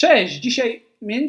Cześć! Dzisiaj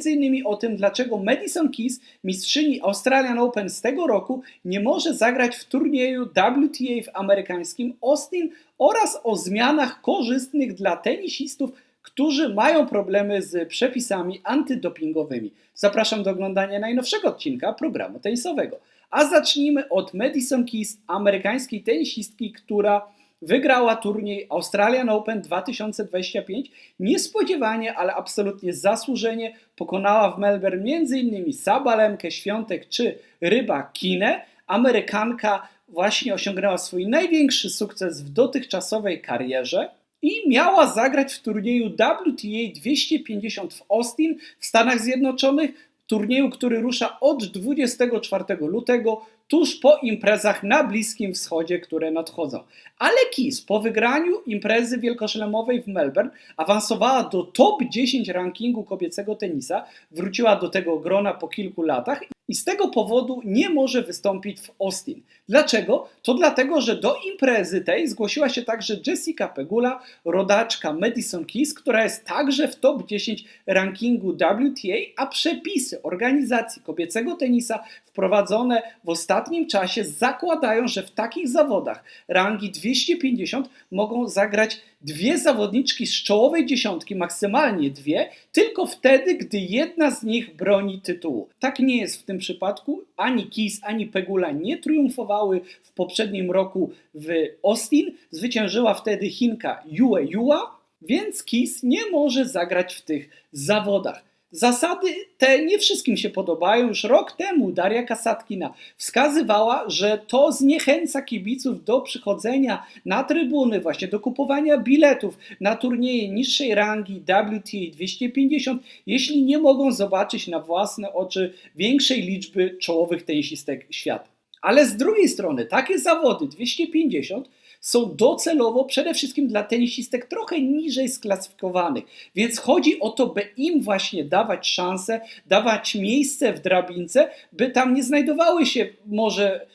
innymi o tym, dlaczego Madison Keys, mistrzyni Australian Open z tego roku, nie może zagrać w turnieju WTA w amerykańskim Austin oraz o zmianach korzystnych dla tenisistów, którzy mają problemy z przepisami antydopingowymi. Zapraszam do oglądania najnowszego odcinka programu tenisowego. A zacznijmy od Madison Keys, amerykańskiej tenisistki, która wygrała turniej Australian Open 2025. Niespodziewanie, ale absolutnie zasłużenie pokonała w Melbourne m.in. Sabalemkę, Świątek czy Ryba Kinę. Amerykanka właśnie osiągnęła swój największy sukces w dotychczasowej karierze i miała zagrać w turnieju WTA 250 w Austin w Stanach Zjednoczonych, turnieju, który rusza od 24 lutego tuż po imprezach na Bliskim Wschodzie, które nadchodzą. Ale Kiss po wygraniu imprezy wielkoszlemowej w Melbourne awansowała do top 10 rankingu kobiecego tenisa, wróciła do tego grona po kilku latach i z tego powodu nie może wystąpić w Austin. Dlaczego? To dlatego, że do imprezy tej zgłosiła się także Jessica Pegula, rodaczka Madison Keys, która jest także w top 10 rankingu WTA, a przepisy organizacji kobiecego tenisa wprowadzone w ostatnim czasie zakładają, że w takich zawodach rangi 250 mogą zagrać dwie zawodniczki z czołowej dziesiątki, maksymalnie dwie, tylko wtedy, gdy jedna z nich broni tytułu. Tak nie jest w tym przypadku. Ani Kiss, ani Pegula nie triumfowały w poprzednim roku w Austin. Zwyciężyła wtedy Chinka Yue Yua, więc Kiss nie może zagrać w tych zawodach. Zasady te nie wszystkim się podobają. Już rok temu Daria Kasatkina wskazywała, że to zniechęca kibiców do przychodzenia na trybuny, właśnie do kupowania biletów na turnieje niższej rangi WTA 250, jeśli nie mogą zobaczyć na własne oczy większej liczby czołowych tenisistek świata. Ale z drugiej strony takie zawody 250 są docelowo przede wszystkim dla tenisistek trochę niżej sklasyfikowanych. Więc chodzi o to, by im właśnie dawać szansę, dawać miejsce w drabince, by tam nie znajdowały się może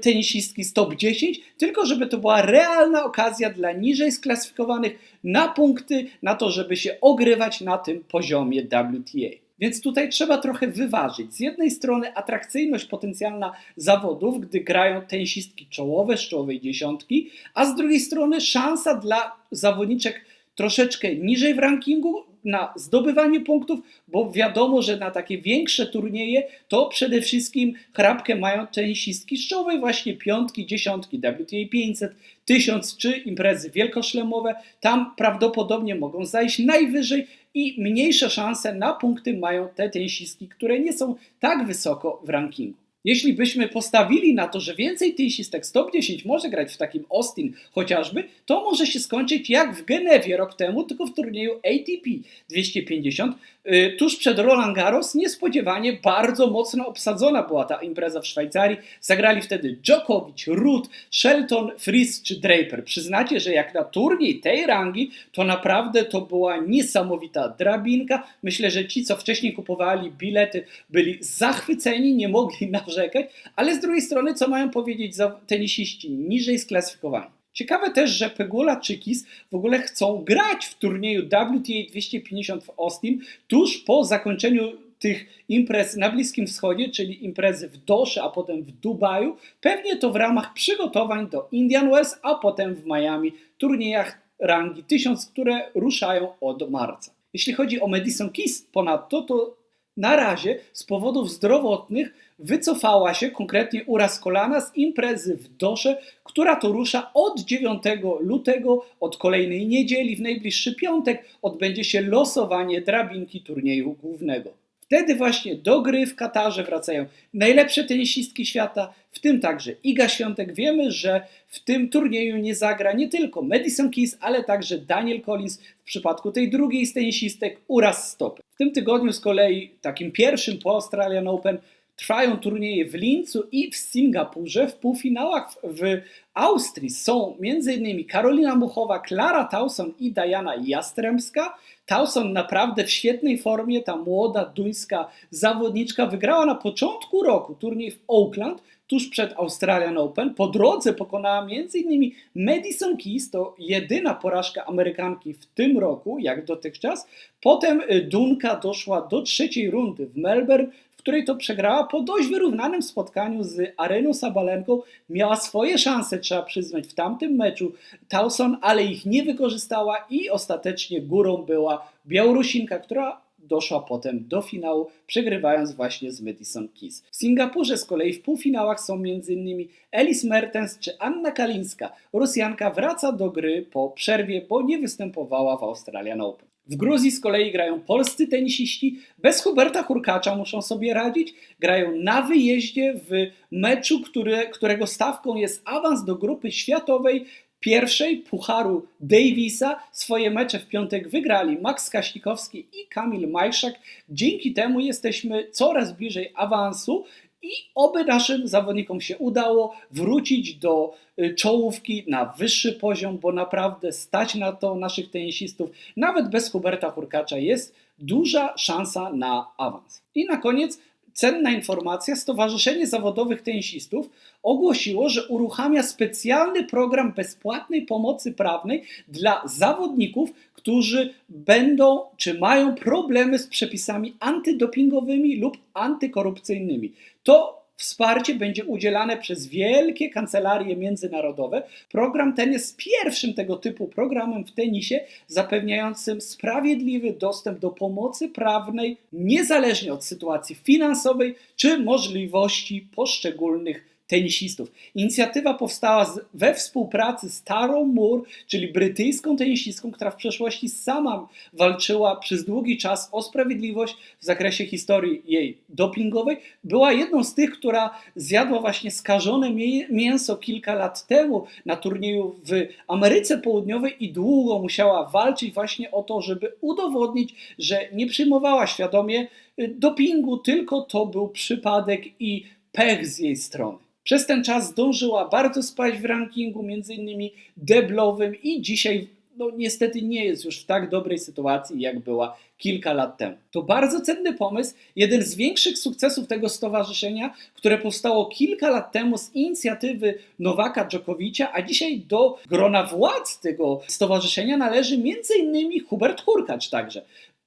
tenisistki z top 10, tylko żeby to była realna okazja dla niżej sklasyfikowanych na punkty, na to, żeby się ogrywać na tym poziomie WTA. Więc tutaj trzeba trochę wyważyć. Z jednej strony atrakcyjność potencjalna zawodów, gdy grają tenisistki czołowe z czołowej dziesiątki, a z drugiej strony szansa dla zawodniczek troszeczkę niżej w rankingu na zdobywanie punktów, bo wiadomo, że na takie większe turnieje to przede wszystkim chrapkę mają tenisistki z czołowej właśnie piątki, dziesiątki, WTA 500, 1000 czy imprezy wielkoszlemowe. Tam prawdopodobnie mogą zajść najwyżej i mniejsze szanse na punkty mają te tenisistki, które nie są tak wysoko w rankingu. Jeśli byśmy postawili na to, że więcej tenisistek z top 10 może grać w takim Austin chociażby, to może się skończyć jak w Genewie rok temu, tylko w turnieju ATP 250. Y, tuż przed Roland Garros niespodziewanie bardzo mocno obsadzona była ta impreza w Szwajcarii. Zagrali wtedy Djokovic, Ruth, Shelton, Fries czy Draper. Przyznacie, że jak na turniej tej rangi, to naprawdę to była niesamowita drabinka. Myślę, że ci, co wcześniej kupowali bilety, byli zachwyceni, nie mogli narzekać, ale z drugiej strony, co mają powiedzieć tenisiści niżej sklasyfikowani? Ciekawe też, że Pegula czy Kiss w ogóle chcą grać w turnieju WTA 250 w Austin tuż po zakończeniu tych imprez na Bliskim Wschodzie, czyli imprezy w Dosze, a potem w Dubaju. Pewnie to w ramach przygotowań do Indian Wells, a potem w Miami, turniejach rangi 1000, które ruszają od marca. Jeśli chodzi o Madison Keys ponadto, to na razie z powodów zdrowotnych wycofała się, konkretnie uraz kolana, z imprezy w Dosze, która to rusza od 9 lutego, od kolejnej niedzieli, w najbliższy piątek odbędzie się losowanie drabinki turnieju głównego. Wtedy właśnie do gry w Katarze wracają najlepsze tenisistki świata, w tym także Iga Świątek. Wiemy, że w tym turnieju nie zagra nie tylko Madison Keys, ale także Daniel Collins w przypadku tej drugiej z tenisistek uraz stopy. W tym tygodniu z kolei, takim pierwszym po Australian Open, trwają turnieje w Lincu i w Singapurze. W półfinałach w Austrii są m.in. Karolina Muchowa, Klara Tauson i Diana Jastremska. Tauson naprawdę w świetnej formie, ta młoda duńska zawodniczka wygrała na początku roku turniej w Oakland, tuż przed Australian Open. Po drodze pokonała m.in. Madison Keys, to jedyna porażka Amerykanki w tym roku, jak dotychczas. Potem y, Dunka doszła do trzeciej rundy w Melbourne, której to przegrała po dość wyrównanym spotkaniu z Areną Sabalenką. Miała swoje szanse, trzeba przyznać, w tamtym meczu Towson, ale ich nie wykorzystała i ostatecznie górą była Białorusinka, która doszła potem do finału, przegrywając właśnie z Madison Keys. W Singapurze z kolei w półfinałach są m.in. Elis Mertens czy Anna Kalińska. Rosjanka wraca do gry po przerwie, bo nie występowała w Australian Open. W Gruzji z kolei grają polscy tenisiści. Bez Huberta Hurkacza muszą sobie radzić. Grają na wyjeździe w meczu, który, którego stawką jest awans do grupy światowej pierwszej Pucharu Davisa. Swoje mecze w piątek wygrali Max Kaśnikowski i Kamil Majszak. Dzięki temu jesteśmy coraz bliżej awansu i oby naszym zawodnikom się udało wrócić do y, czołówki na wyższy poziom, bo naprawdę stać na to naszych tenisistów. Nawet bez Huberta Hurkacza jest duża szansa na awans. I na koniec cenna informacja, Stowarzyszenie Zawodowych Tenisistów ogłosiło, że uruchamia specjalny program bezpłatnej pomocy prawnej dla zawodników, którzy będą czy mają problemy z przepisami antydopingowymi lub antykorupcyjnymi. To Wsparcie będzie udzielane przez wielkie kancelarie międzynarodowe. Program ten jest pierwszym tego typu programem w tenisie, zapewniającym sprawiedliwy dostęp do pomocy prawnej, niezależnie od sytuacji finansowej czy możliwości poszczególnych tenisistów. Inicjatywa powstała z, we współpracy z Tarą Moore, czyli brytyjską tenisistką, która w przeszłości sama walczyła przez długi czas o sprawiedliwość w zakresie historii jej dopingowej. Była jedną z tych, która zjadła właśnie skażone mięso kilka lat temu na turnieju w Ameryce Południowej i długo musiała walczyć właśnie o to, żeby udowodnić, że nie przyjmowała świadomie y, dopingu, tylko to był przypadek i pech z jej strony. Przez ten czas zdążyła bardzo spaść w rankingu, między innymi deblowym i dzisiaj no, niestety nie jest już w tak dobrej sytuacji, jak była kilka lat temu. To bardzo cenny pomysł, jeden z większych sukcesów tego stowarzyszenia, które powstało kilka lat temu z inicjatywy Nowaka Dżokowicza, a dzisiaj do grona władz tego stowarzyszenia należy m.in. Hubert Hurkacz także.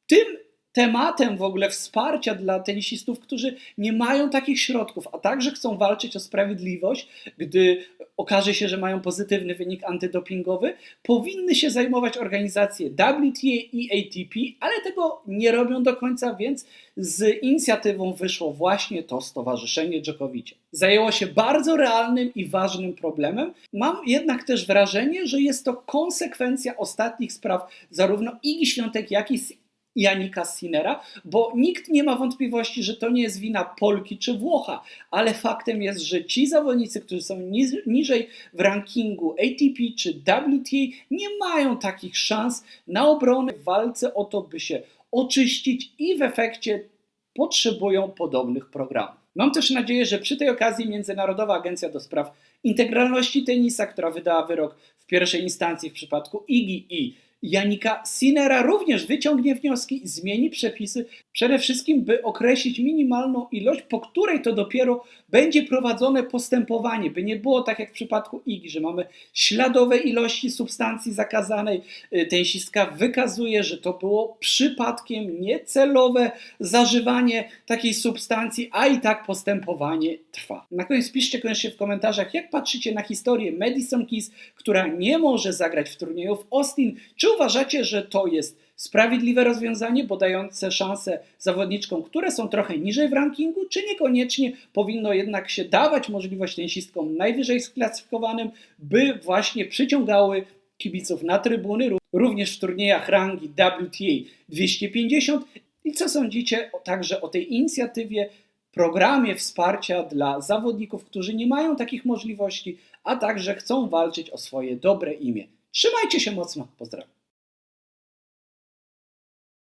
Tym tematem w ogóle wsparcia dla tenisistów, którzy nie mają takich środków, a także chcą walczyć o sprawiedliwość, gdy okaże się, że mają pozytywny wynik antydopingowy, powinny się zajmować organizacje WTA i ATP, ale tego nie robią do końca, więc z inicjatywą wyszło właśnie to Stowarzyszenie Dżokowicza. Zajęło się bardzo realnym i ważnym problemem. Mam jednak też wrażenie, że jest to konsekwencja ostatnich spraw zarówno Igi Świątek, jak i Janika Sinera, bo nikt nie ma wątpliwości, że to nie jest wina Polki czy Włocha, ale faktem jest, że ci zawodnicy, którzy są niżej w rankingu ATP czy WTA, nie mają takich szans na obronę w walce o to, by się oczyścić i w efekcie potrzebują podobnych programów. Mam też nadzieję, że przy tej okazji Międzynarodowa Agencja do Spraw Integralności Tenisa, która wydała wyrok w pierwszej instancji w przypadku IGI i Janika Sinera również wyciągnie wnioski i zmieni przepisy, przede wszystkim by określić minimalną ilość, po której to dopiero będzie prowadzone postępowanie, by nie było tak jak w przypadku IGI, że mamy śladowe ilości substancji zakazanej. Y, Tensistka wykazuje, że to było przypadkiem niecelowe zażywanie takiej substancji, a i tak postępowanie trwa. Na koniec piszcie koniecznie w komentarzach, jak patrzycie na historię Madison Keys, która nie może zagrać w turnieju w Austin, czy uważacie, że to jest sprawiedliwe rozwiązanie, bo dające szansę zawodniczkom, które są trochę niżej w rankingu, czy niekoniecznie powinno jednak się dawać możliwość tenisistkom najwyżej sklasyfikowanym, by właśnie przyciągały kibiców na trybuny, również w turniejach rangi WTA 250. I co sądzicie także o tej inicjatywie, programie wsparcia dla zawodników, którzy nie mają takich możliwości, a także chcą walczyć o swoje dobre imię? Trzymajcie się mocno. Pozdrawiam.